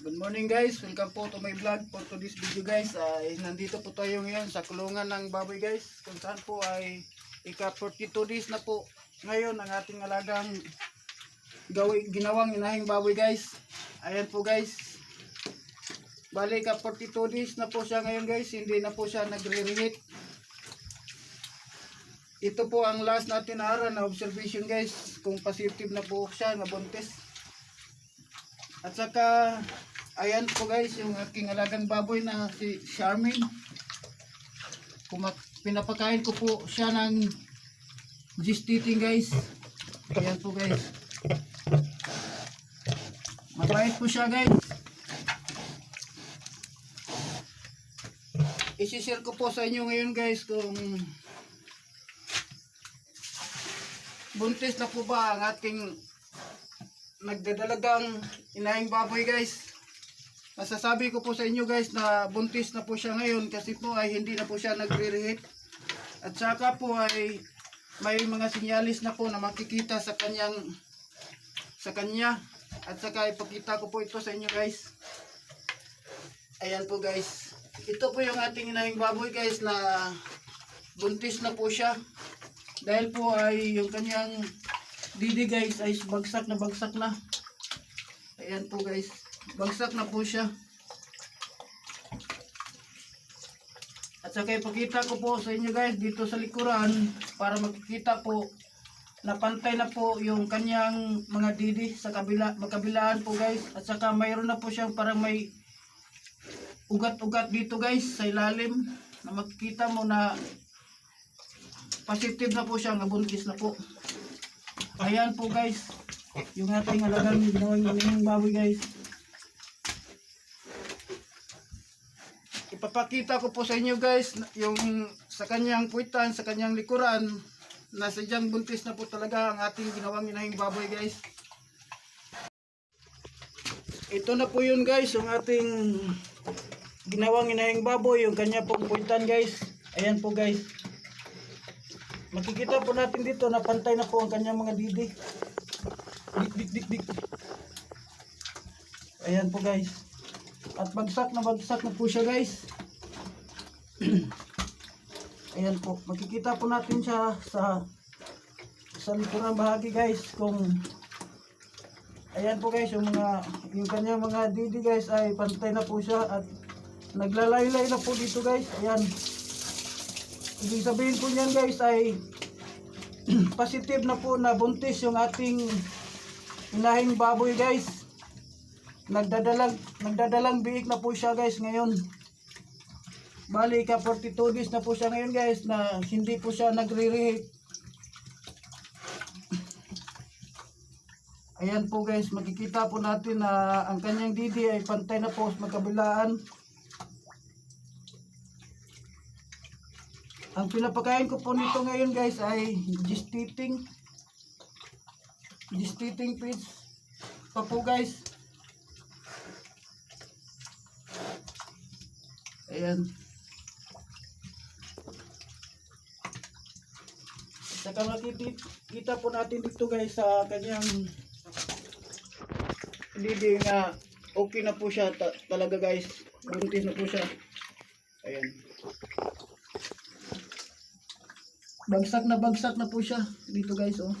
Good morning guys, welcome po to my vlog for to this video guys. Ay nandito po tayo ngayon sa kulungan ng baboy guys. Kung saan po ay ika 42 days na po ngayon ang ating alagang gawi, ginawang inahing baboy guys. Ayan po guys. Bali ka 42 days na po siya ngayon guys, hindi na po siya nagre-reheat. Ito po ang last natin na na observation guys, kung positive na po siya na buntis. At saka, ayan po guys, yung aking alagang baboy na si Charmin. Kumak pinapakain ko po siya ng gestating guys. Ayan po guys. Mabait po siya guys. Isishare ko po sa inyo ngayon guys kung buntis na po ba ang ating nagdadalagang inahing baboy guys. Masasabi ko po sa inyo guys na buntis na po siya ngayon kasi po ay hindi na po siya nagre-reheat. At saka po ay may mga sinyalis na po na makikita sa kanyang sa kanya. At saka ipakita ko po ito sa inyo guys. Ayan po guys. Ito po yung ating inahing baboy guys na buntis na po siya. Dahil po ay yung kanyang didi guys ay bagsak na bagsak na. Ayan po guys. Bagsak na po siya. At saka ipakita ko po sa inyo guys dito sa likuran para makikita po na pantay na po yung kanyang mga didi sa kabila, magkabilaan po guys. At saka mayroon na po siyang parang may ugat-ugat dito guys sa ilalim na makikita mo na positive na po siya nga buntis na po. Ayan po guys. Yung ating alagang ginawang baboy guys. Ipapakita ko po sa inyo guys yung sa kanyang puwitan, sa kanyang likuran na sadyang buntis na po talaga ang ating ginawang inahing baboy guys. Ito na po yun guys, yung ating ginawang inahing baboy, yung kanya pong puwitan guys. Ayan po guys. Makikita po natin dito na pantay na po ang kanyang mga didi. Dik, dik, dik, dik. Ayan po guys. At bagsak na bagsak na po siya guys. Ayan po. Makikita po natin siya sa sa likurang bahagi guys kung Ayan po guys, yung mga yung kanyang mga didi guys ay pantay na po siya at naglalaylay na po dito guys. Ayan. Ibig sabihin po niyan guys ay positive na po na buntis yung ating inahing baboy guys. Nagdadalang nagdadalang biik na po siya guys ngayon. Bali ka 42 days na po siya ngayon guys na hindi po siya nagre-reheat. Ayan po guys, makikita po natin na ang kanyang didi ay pantay na po magkabilaan. Ang pinapakain ko po nito ngayon guys ay gestating gestating feeds pa po guys. Ayan. Saka makikita po natin dito guys sa kanyang hindi nga okay na po siya ta- talaga guys. Buntis na po siya. Ayan. Bagsak na bagsak na po siya dito guys oh.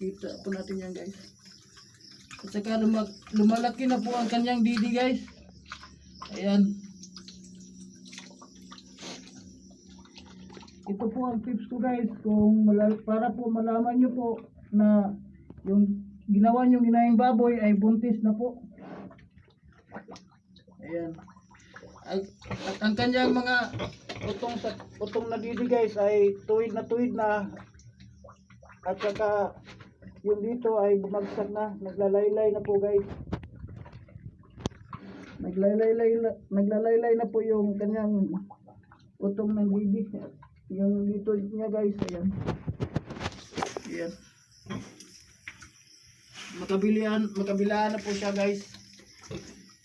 Kita po natin yan guys. At saka lumalaki na po ang kanyang didi guys. Ayan. Ito po ang tips ko guys kung para po malaman nyo po na yung ginawa nyo ginayang baboy ay buntis na po. Ayan. At, at ang kanyang mga utong sa utong na didi guys ay tuwid na tuwid na at saka yung dito ay bumagsak na naglalaylay na po guys naglalaylay na, naglalaylay na po yung kanyang utong ng didi yung dito niya guys ayan. Ayan. Makabilian makabilaan na po siya guys.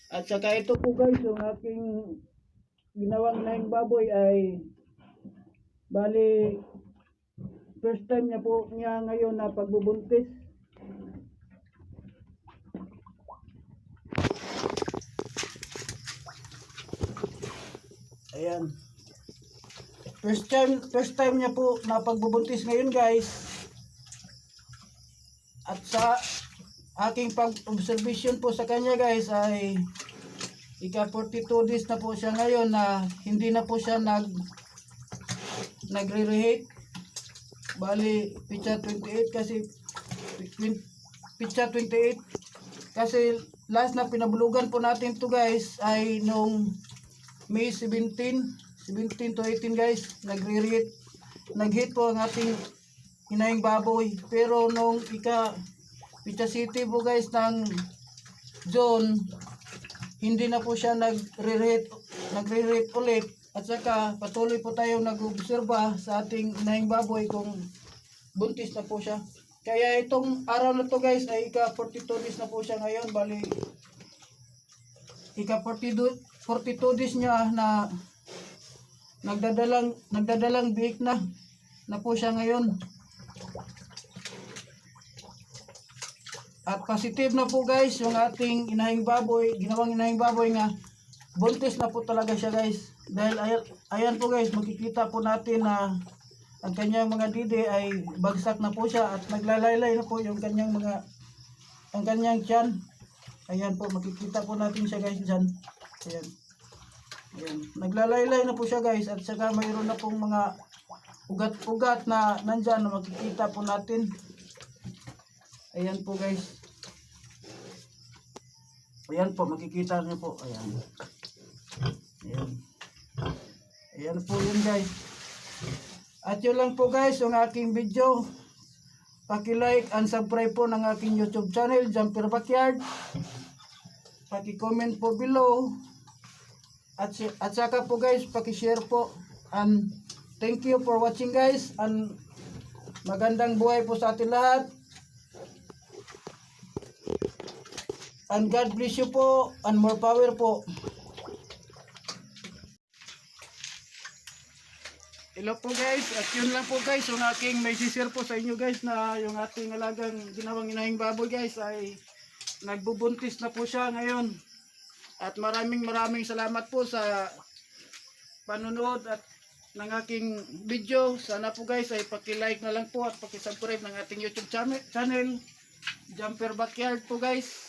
At saka ito po guys, yung aking ginawang naing baboy ay bali first time niya po niya ngayon na pagbubuntis. Ayan. First time, first time niya po na pagbubuntis ngayon guys. At sa aking pag-observation po sa kanya guys ay ika 42 days na po siya ngayon na hindi na po siya nag nagre-rehate. Bali, pitsa 28 kasi pitsa 28 kasi last na pinabulugan po natin to guys ay nung May 17 17 to 18 guys. Nagre-rehate nag-hit po ang ating hinahing baboy. Pero nung ika Pita City po guys ng zone hindi na po siya nagre-rate nagre-rate ulit. At saka patuloy po tayo nag-obserba sa ating inahing baboy kung buntis na po siya. Kaya itong araw na to guys ay ika 42 days na po siya ngayon. Bali ika 42 42 days niya na nagdadalang nagdadalang biik na na po siya ngayon At positive na po guys yung ating inahing baboy, ginawang inahing baboy nga buntis na po talaga siya guys. Dahil ayan, ayan po guys, makikita po natin na ang kanyang mga dide ay bagsak na po siya at naglalaylay na po yung kanyang mga ang kanyang tiyan. Ayan po, makikita po natin siya guys dyan. Ayan. Ayan. Naglalaylay na po siya guys at saka mayroon na pong mga ugat-ugat na nandyan na makikita po natin. Ayan po guys. Ayan po, makikita niyo po. Ayan. Ayan. Ayan po yun guys. At yun lang po guys, yung aking video. Paki-like and subscribe po ng aking YouTube channel, Jumper Backyard. Paki-comment po below. At, at saka po guys, paki-share po. And thank you for watching guys. And magandang buhay po sa atin lahat. And God bless you po and more power po. Hello po guys, at yun lang po guys, yung aking may sisir po sa inyo guys na yung ating alagang ginawang inahing baboy guys ay nagbubuntis na po siya ngayon. At maraming maraming salamat po sa panonood at ng aking video. Sana po guys ay paki-like na lang po at paki-subscribe ng ating YouTube channel, Jumper Backyard po guys.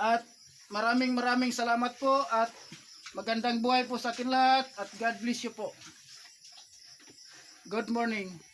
At maraming maraming salamat po at magandang buhay po sa atin lahat at God bless you po. Good morning.